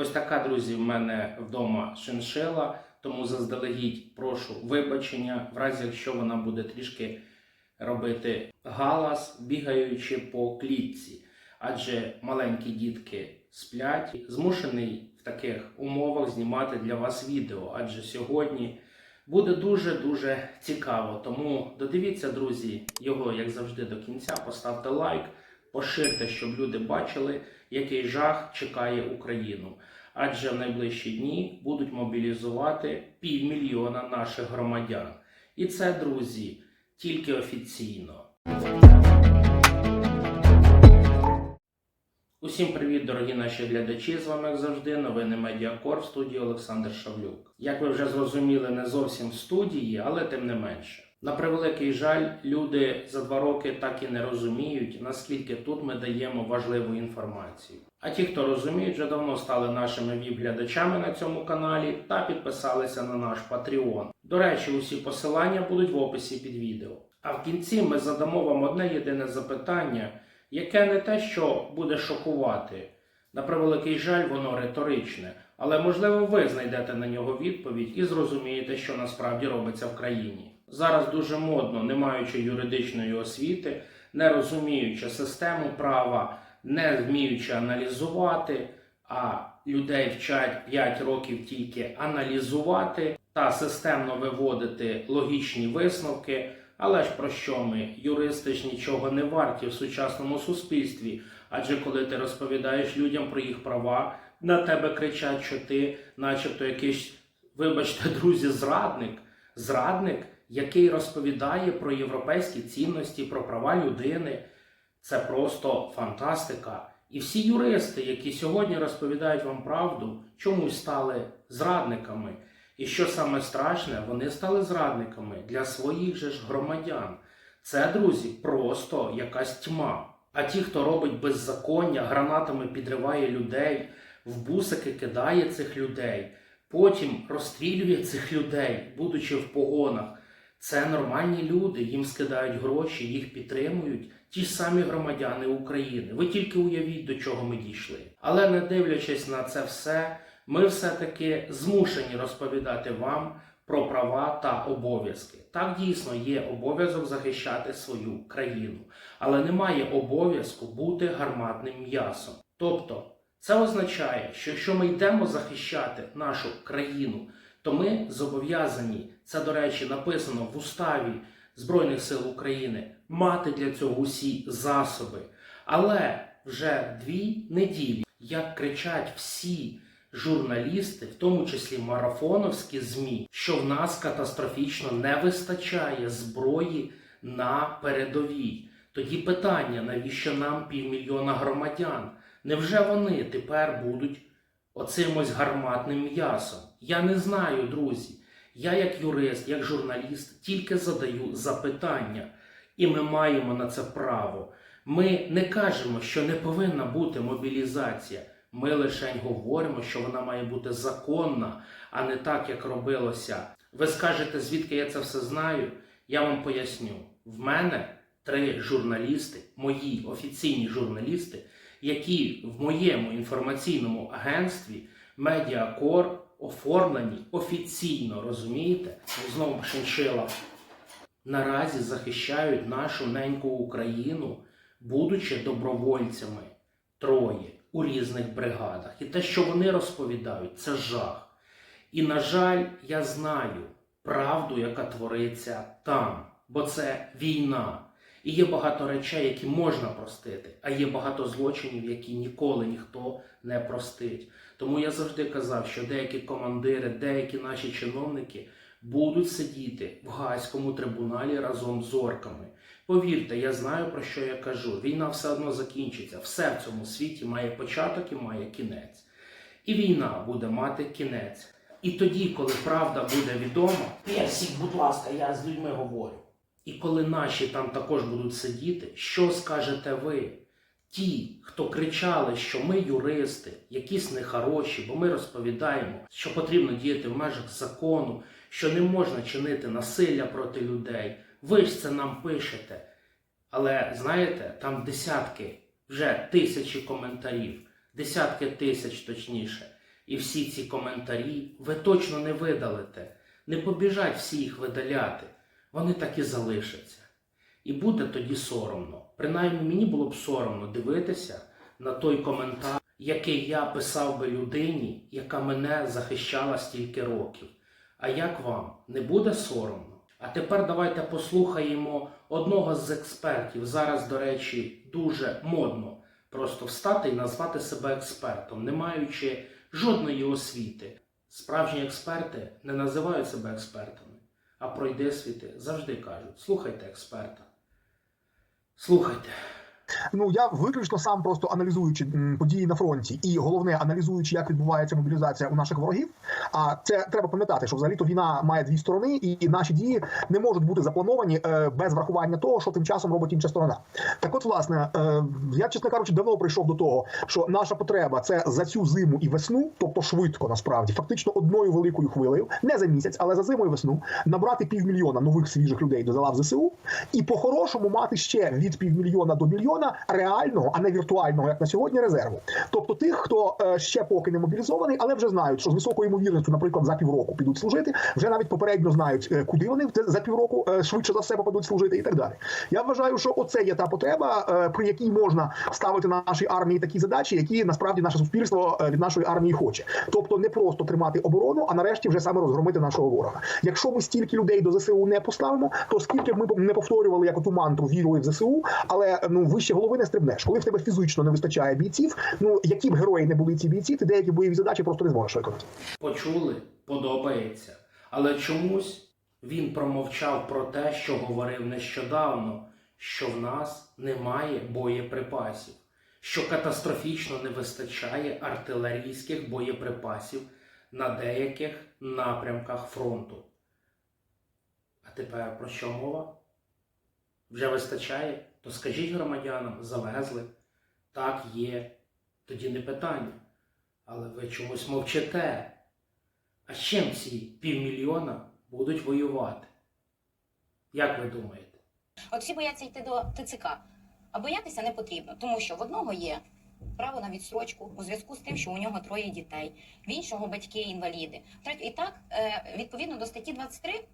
Ось така, друзі, в мене вдома шиншила, тому заздалегідь прошу вибачення, в разі якщо вона буде трішки робити галас, бігаючи по клітці. Адже маленькі дітки сплять, змушений в таких умовах знімати для вас відео. Адже сьогодні буде дуже-дуже цікаво. Тому додивіться, друзі, його, як завжди, до кінця. Поставте лайк, поширте, щоб люди бачили, який жах чекає Україну. Адже в найближчі дні будуть мобілізувати півмільйона наших громадян. І це, друзі, тільки офіційно. Усім привіт, дорогі наші глядачі! З вами, як завжди, новини Медіакор в студії Олександр Шавлюк. Як ви вже зрозуміли, не зовсім в студії, але тим не менше. На превеликий жаль, люди за два роки так і не розуміють, наскільки тут ми даємо важливу інформацію. А ті, хто розуміють, вже давно стали нашими віп-глядачами на цьому каналі та підписалися на наш Patreon. До речі, усі посилання будуть в описі під відео. А в кінці ми задамо вам одне єдине запитання, яке не те, що буде шокувати. На превеликий жаль, воно риторичне, але можливо ви знайдете на нього відповідь і зрозумієте, що насправді робиться в країні. Зараз дуже модно, не маючи юридичної освіти, не розуміючи систему права, не вміючи аналізувати, а людей вчать 5 років тільки аналізувати та системно виводити логічні висновки. Але ж про що ми? Юристи ж нічого не варті в сучасному суспільстві. Адже коли ти розповідаєш людям про їх права, на тебе кричать, що ти, начебто, якийсь, вибачте, друзі, зрадник, зрадник, який розповідає про європейські цінності, про права людини. Це просто фантастика. І всі юристи, які сьогодні розповідають вам правду, чомусь стали зрадниками. І що саме страшне, вони стали зрадниками для своїх же ж громадян. Це, друзі, просто якась тьма. А ті, хто робить беззаконня, гранатами підриває людей, в бусики кидає цих людей, потім розстрілює цих людей, будучи в погонах. Це нормальні люди, їм скидають гроші, їх підтримують ті ж самі громадяни України. Ви тільки уявіть, до чого ми дійшли. Але не дивлячись на це все, ми все-таки змушені розповідати вам про права та обов'язки. Так дійсно є обов'язок захищати свою країну, але немає обов'язку бути гарматним м'ясом. Тобто, це означає, що якщо ми йдемо захищати нашу країну, то ми зобов'язані, це, до речі, написано в уставі Збройних сил України, мати для цього усі засоби. Але вже дві неділі, як кричать всі журналісти, в тому числі марафоновські ЗМІ, що в нас катастрофічно не вистачає зброї на передовій. Тоді питання, навіщо нам півмільйона громадян? Невже вони тепер будуть оцим ось гарматним м'ясом? Я не знаю, друзі. Я, як юрист, як журналіст, тільки задаю запитання, і ми маємо на це право. Ми не кажемо, що не повинна бути мобілізація. Ми лише говоримо, що вона має бути законна, а не так, як робилося. Ви скажете, звідки я це все знаю? Я вам поясню. В мене три журналісти, мої офіційні журналісти, які в моєму інформаційному агентстві Медіакор оформлені офіційно, розумієте? Знову шиншила. Наразі захищають нашу неньку Україну, будучи добровольцями троє у різних бригадах. І те, що вони розповідають, це жах. І, на жаль, я знаю правду, яка твориться там, бо це війна. І є багато речей, які можна простити, а є багато злочинів, які ніколи ніхто не простить. Тому я завжди казав, що деякі командири, деякі наші чиновники будуть сидіти в Гаазькому трибуналі разом з орками. Повірте, я знаю про що я кажу. Війна все одно закінчиться. Все в цьому світі має початок і має кінець. І війна буде мати кінець. І тоді, коли правда буде відома, Персік, будь ласка, я з людьми говорю. І коли наші там також будуть сидіти, що скажете ви? Ті, хто кричали, що ми юристи, якісь нехороші, бо ми розповідаємо, що потрібно діяти в межах закону, що не можна чинити насилля проти людей. Ви ж це нам пишете. Але знаєте, там десятки, вже тисячі коментарів, десятки тисяч точніше, і всі ці коментарі ви точно не видалите. Не побіжать всі їх видаляти. Вони так і залишаться. І буде тоді соромно. Принаймні мені було б соромно дивитися на той коментар, який я писав би людині, яка мене захищала стільки років. А як вам не буде соромно? А тепер давайте послухаємо одного з експертів. Зараз, до речі, дуже модно просто встати і назвати себе експертом, не маючи жодної освіти. Справжні експерти не називають себе експертами, а пройдисвіти завжди кажуть: слухайте експерта. Слухайте. Ну я виключно сам просто аналізуючи події на фронті, і головне аналізуючи, як відбувається мобілізація у наших ворогів. А це треба пам'ятати, що взагалі то війна має дві сторони, і наші дії не можуть бути заплановані е, без врахування того, що тим часом робить інша сторона. Так, от, власне, е, я чесно кажучи, давно прийшов до того, що наша потреба це за цю зиму і весну, тобто швидко насправді, фактично одною великою хвилею, не за місяць, але за зиму і весну, набрати півмільйона нових свіжих людей до лав ЗСУ, і по-хорошому мати ще від півмільйона до мільйона реального, а не віртуального, як на сьогодні, резерву. Тобто тих, хто е, ще поки не мобілізований, але вже знають, що з високою ймовірністю, наприклад, за півроку підуть служити, вже навіть попередньо знають, е, куди вони за півроку е, швидше за все попадуть служити, і так далі. Я вважаю, що оце є та потреба, при якій можна ставити нашій армії такі задачі, які насправді наше суспільство від нашої армії хоче. Тобто не просто тримати оборону, а нарешті вже саме розгромити нашого ворога. Якщо ми стільки людей до ЗСУ не поставимо, то скільки б ми не повторювали як оту мантру вірили в ЗСУ, але ну вище голови не стрибнеш. Коли в тебе фізично не вистачає бійців, ну які б герої не були ці бійці, ти деякі бойові задачі просто не зможеш виконати. Почули, подобається. Але чомусь він промовчав про те, що говорив нещодавно, що в нас немає боєприпасів, що катастрофічно не вистачає артилерійських боєприпасів на деяких напрямках фронту. А тепер про що мова? Вже вистачає? То скажіть громадянам, завезли. Так, є. Тоді не питання. Але ви чомусь мовчите. А з чим ці півмільйона будуть воювати? Як ви думаєте? От всі бояться йти до ТЦК. А боятися не потрібно, тому що в одного є право на відстрочку у зв'язку з тим, що у нього троє дітей, в іншого батьки інваліди. І так, е, відповідно до статті 23,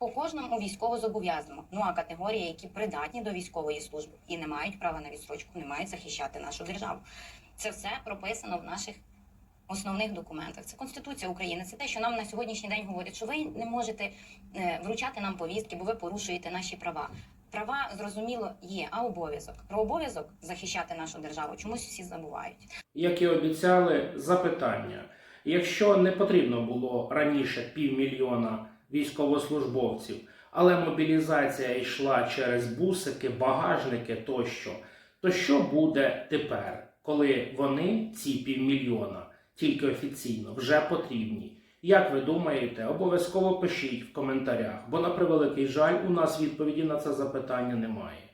по кожному військово зобов'язано. Ну а категорії, які придатні до військової служби і не мають права на відстрочку, не мають захищати нашу державу. Це все прописано в наших основних документах. Це Конституція України. Це те, що нам на сьогоднішній день говорять, що ви не можете е, вручати нам повістки, бо ви порушуєте наші права. Права зрозуміло є, а обов'язок про обов'язок захищати нашу державу чомусь всі забувають. Як і обіцяли, запитання. Якщо не потрібно було раніше півмільйона військовослужбовців, але мобілізація йшла через бусики, багажники тощо, то що буде тепер, коли вони, ці півмільйона, тільки офіційно, вже потрібні? Як ви думаєте, обов'язково пишіть в коментарях, бо на превеликий жаль, у нас відповіді на це запитання немає.